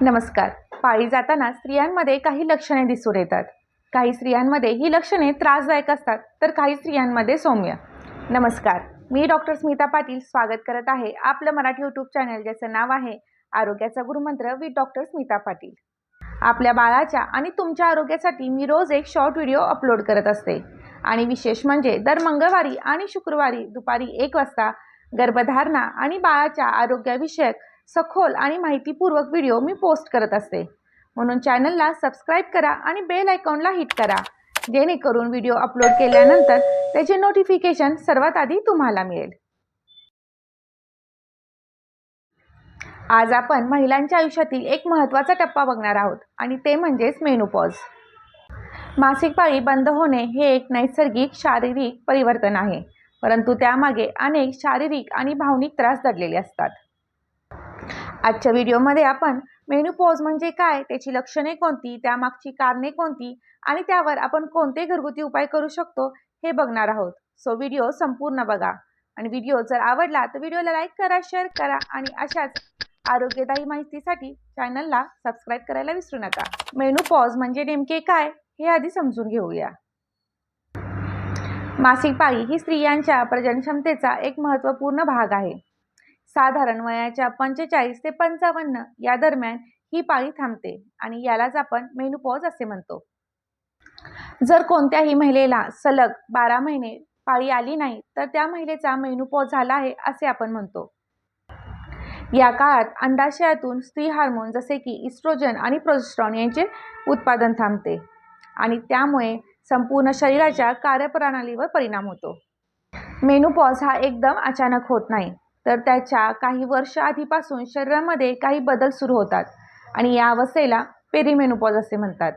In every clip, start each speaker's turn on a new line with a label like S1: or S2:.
S1: नमस्कार. पाळी जाताना स्त्रियांमध्ये काही लक्षणे दिसून येतात. काही स्त्रियांमध्ये ही लक्षणे त्रासदायक असतात तर काही स्त्रियांमध्ये सौम्य. नमस्कार. मी डॉक्टर स्मिता पाटील स्वागत करत आहे आपलं मराठी यूट्यूब चॅनल ज्याचं नाव आहे आरोग्याचा गुरुमंत्र विथ डॉक्टर स्मिता पाटील. आपल्या बाळाच्या आणि तुमच्या आरोग्यासाठी मी रोज एक शॉर्ट व्हिडिओ अपलोड करत असते. आणि विशेष म्हणजे दर मंगळवारी आणि शुक्रवारी दुपारी एक वाजता गर्भधारणा आणि बाळाच्या आरोग्याविषयक सखोल आणि माहितीपूर्वक व्हिडिओ मी पोस्ट करत असते. म्हणून चॅनलला सबस्क्राईब करा आणि बेल आयकॉनला हिट करा. जेणेकरून व्हिडिओ अपलोड केल्यानंतर त्याचे नोटिफिकेशन सर्वात आधी तुम्हाला मिळेल. आज आपण महिलांच्या आयुष्यातील एक महत्त्वाचा टप्पा बघणार आहोत आणि ते म्हणजेच मेनुपॉज मासिक पाळी बंद होणे हे एक नैसर्गिक शारीरिक परिवर्तन आहे. परंतु त्यामागे अनेक शारीरिक आणि भावनिक त्रास दडलेले असतात. आजच्या व्हिडिओमध्ये आपण मेनूपॉज म्हणजे काय त्याची लक्षणे कोणती त्यामागची कारणे कोणती आणि त्यावर आपण कोणते घरगुती उपाय करू शकतो हे बघणार आहोत. सो व्हिडिओ संपूर्ण बघा. आणि व्हिडिओ जर आवडला तर व्हिडिओला लाईक करा शेअर करा आणि अशाच आरोग्यदायी माहितीसाठी चॅनलला सबस्क्राईब करायला विसरू नका. मेनूपॉज म्हणजे नेमके काय हे आधी समजून घेऊया. मासिक पाळी ही स्त्रियांच्या प्रजनक्षमतेचा एक महत्त्वपूर्ण भाग आहे. साधारण वयाच्या पंचेचाळीस ते पंचावन्न या दरम्यान ही पाळी थांबते आणि यालाच आपण मेनूपॉज असे म्हणतो. जर कोणत्याही महिलेला सलग बारा महिने पाळी आली नाही तर त्या महिलेचा मेनुपॉज झाला आहे असे आपण म्हणतो. या काळात अंडाशयातून स्त्री हार्मोन जसे की इस्ट्रोजन आणि प्रोजेस्ट्रॉन यांचे उत्पादन थांबते आणि त्यामुळे संपूर्ण शरीराच्या कार्यप्रणालीवर परिणाम होतो. मेनूपॉज हा एकदम अचानक होत नाही. तर त्याच्या काही वर्ष आधीपासून शरीरामध्ये काही बदल सुरू होतात आणि या अवस्थेला पेरिमेनुपॉज असे म्हणतात.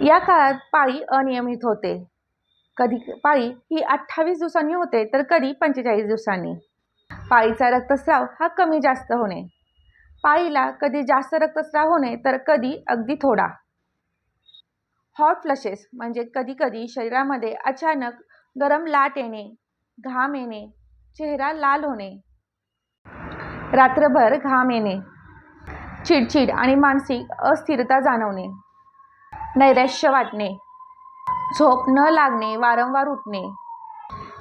S1: या काळात पाळी अनियमित होते. कधी पाळी ही अठ्ठावीस दिवसांनी होते तर कधी पंचेचाळीस दिवसांनी. पाळीचा रक्तस्राव हा कमी जास्त होणे. पाळीला कधी जास्त रक्तस्राव होणे तर कधी अगदी थोडा. हॉट फ्लशेस म्हणजे कधीकधी शरीरामध्ये अचानक गरम लाट येणे घाम येणे चेहरा लाल होणे. रात्रभर घाम येणे. चिडचिड आणि मानसिक अस्थिरता जाणवणे. नैराश्य वाटणे. झोप न लागणे वारंवार उठणे.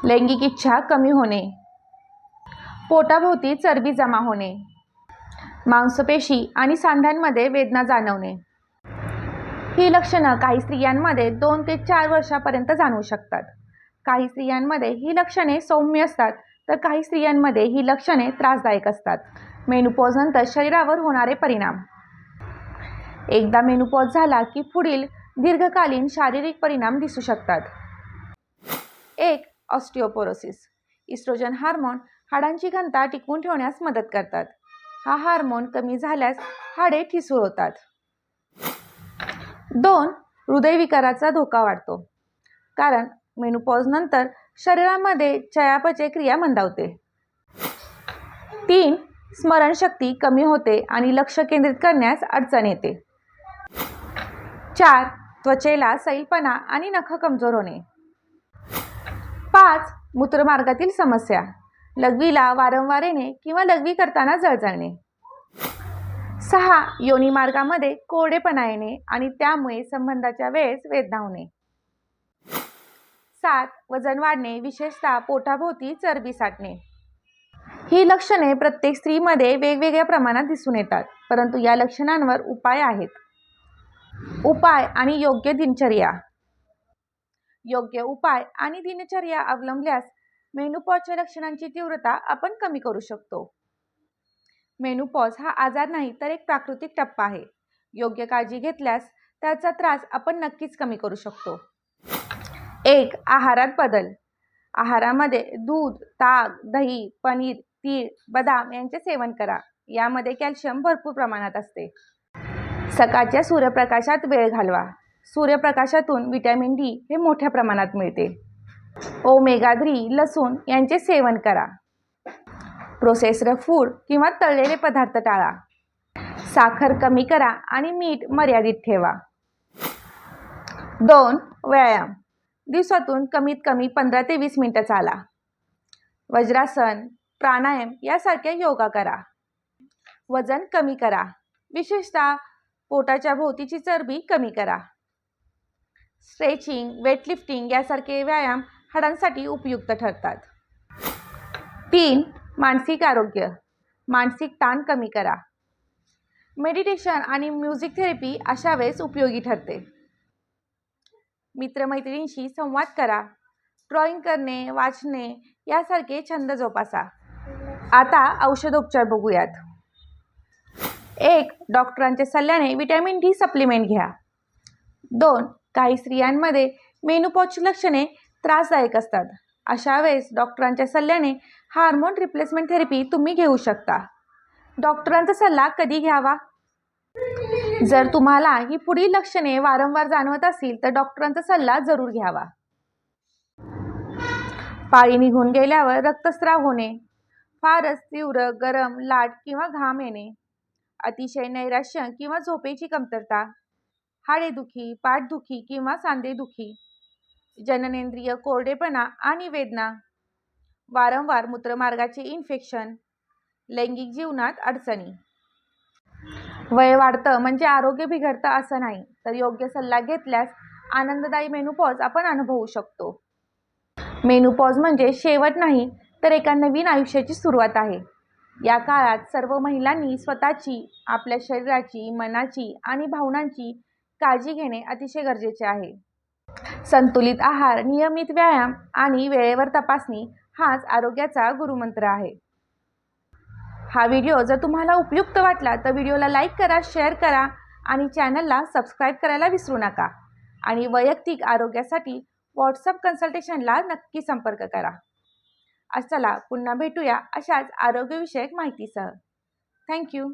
S1: लैंगिक इच्छा कमी होणे. पोटाभोवती चरबी जमा होणे. मांसपेशी आणि सांध्यांमध्ये वेदना जाणवणे. ही लक्षणं काही स्त्रियांमध्ये दोन ते चार वर्षापर्यंत जाणवू शकतात. काही स्त्रियांमध्ये ही लक्षणे सौम्य असतात तर काही स्त्रियांमध्ये ही लक्षणे त्रासदायक असतात. मेनुपॉजनंतर शरीरावर होणारे परिणाम. एकदा मेनुपॉज झाला की पुढील दीर्घकालीन शारीरिक परिणाम दिसू शकतात. एक ऑस्टिओपोरोसिस इस्ट्रोजन हार्मोन हाडांची घनता टिकवून ठेवण्यास मदत करतात. हा हार्मोन कमी झाल्यास हाडे ठिसूळ होतात. दोन हृदयविकाराचा धोका वाढतो. कारण मेनूपॉजनंतर शरीरामध्ये चयापचय क्रिया मंदावते. तीन स्मरणशक्ती कमी होते आणि लक्ष केंद्रित करण्यास अडचण येते. चार त्वचेला सैलपणा आणि नख कमजोर होणे. पाच मूत्रमार्गातील समस्या लघवीला वारंवार येणे किंवा लघवी करताना जळजळणे. सहा योनी मार्गामध्ये कोरडेपणा येणे आणि त्यामुळे संबंधाच्या वेळेस वेदना होणे. सात वजन वाढणे विशेषतः पोटाभोवती चरबी साठणे. ही लक्षणे प्रत्येक स्त्रीमध्ये वेगवेगळ्या प्रमाणात दिसून येतात परंतु या लक्षणांवर उपाय आहेत. उपाय आणि योग्य दिनचर्या. योग्य उपाय आणि दिनचर्या अवलंबल्यास मेनूपॉजच्या लक्षणांची तीव्रता आपण कमी करू शकतो. मेनूपॉज हा आजार नाही तर एक प्राकृतिक टप्पा आहे. योग्य काळजी घेतल्यास त्याचा त्रास आपण नक्कीच कमी करू शकतो. एक आहारात बदल. आहारामध्ये दूध ताक दही पनीर तीळ बदाम यांचे सेवन करा. यामध्ये कॅल्शियम भरपूर प्रमाणात असते. सकाळच्या सूर्यप्रकाशात वेळ घालवा. सूर्यप्रकाशातून विटॅमिन डी हे मोठ्या प्रमाणात मिळते. ओमेगा थ्री लसूण यांचे सेवन करा. प्रोसेस्ड फूड किंवा तळलेले पदार्थ टाळा. साखर कमी करा आणि मीठ मर्यादित ठेवा. दोन व्यायाम. दिवसातून कमीत कमी पंधरा ते वीस मिनटं चाला. वज्रासन प्राणायाम यासारखे योगा करा. वजन कमी करा. विशेषतः पोटाच्या भोवतीची चरबी कमी करा. स्ट्रेचिंग वेटलिफ्टिंग यासारखे व्यायाम हाडांसाठी उपयुक्त ठरतात. तीन मानसिक आरोग्य. मानसिक ताण कमी करा. मेडिटेशन आणि म्युझिक थेरपी अशा वेळेस उपयोगी ठरते. मित्रमैत्रिणींशी संवाद करा. ड्रॉइंग करणे वाचणे यासारखे छंद जोपासा. आता औषधोपचार बघूयात. एक डॉक्टरांच्या सल्ल्याने विटॅमिन डी सप्लिमेंट घ्या. दोन काही स्त्रियांमध्ये मेनुपॉची लक्षणे त्रासदायक असतात. अशा वेळेस डॉक्टरांच्या सल्ल्याने हार्मोन रिप्लेसमेंट थेरपी तुम्ही घेऊ शकता. डॉक्टरांचा सल्ला कधी घ्यावा? जर तुम्हाला ही पुढील लक्षणे वारंवार जाणवत असतील तर डॉक्टरांचा सल्ला जरूर घ्यावा. पाळी निघून गेल्यावर रक्तस्राव होणे फारच तीव्र गरम लाट किंवा घाम येणे अतिशय नैराश्य किंवा झोपेची कमतरता हाडेदुखी पाठदुखी किंवा सांधेदुखी जननेंद्रिय कोरडेपणा आणि वेदना वारंवार मूत्रमार्गाचे इन्फेक्शन लैंगिक जीवनात अडचणी. वय वाढतं म्हणजे आरोग्य बिघडतं असं नाही. तर योग्य सल्ला घेतल्यास आनंददायी मेनूपॉज आपण अनुभवू शकतो. मेनूपॉज म्हणजे शेवट नाही तर एका नवीन आयुष्याची सुरुवात आहे. या काळात सर्व महिलांनी स्वतःची आपल्या शरीराची मनाची आणि भावनांची काळजी घेणे अतिशय गरजेचे आहे. संतुलित आहार नियमित व्यायाम आणि वेळेवर तपासणी हाच आरोग्याचा गुरुमंत्र आहे. हा व्हिडिओ जर तुम्हाला उपयुक्त वाटला तर व्हिडिओला लाईक करा शेअर करा आणि चॅनलला सबस्क्राईब करायला विसरू नका. आणि वैयक्तिक आरोग्यासाठी व्हॉट्सअप कन्सल्टेशनला नक्की संपर्क करा. चला पुन्हा भेटूया अशाच आरोग्यविषयक माहितीसह. थँक्यू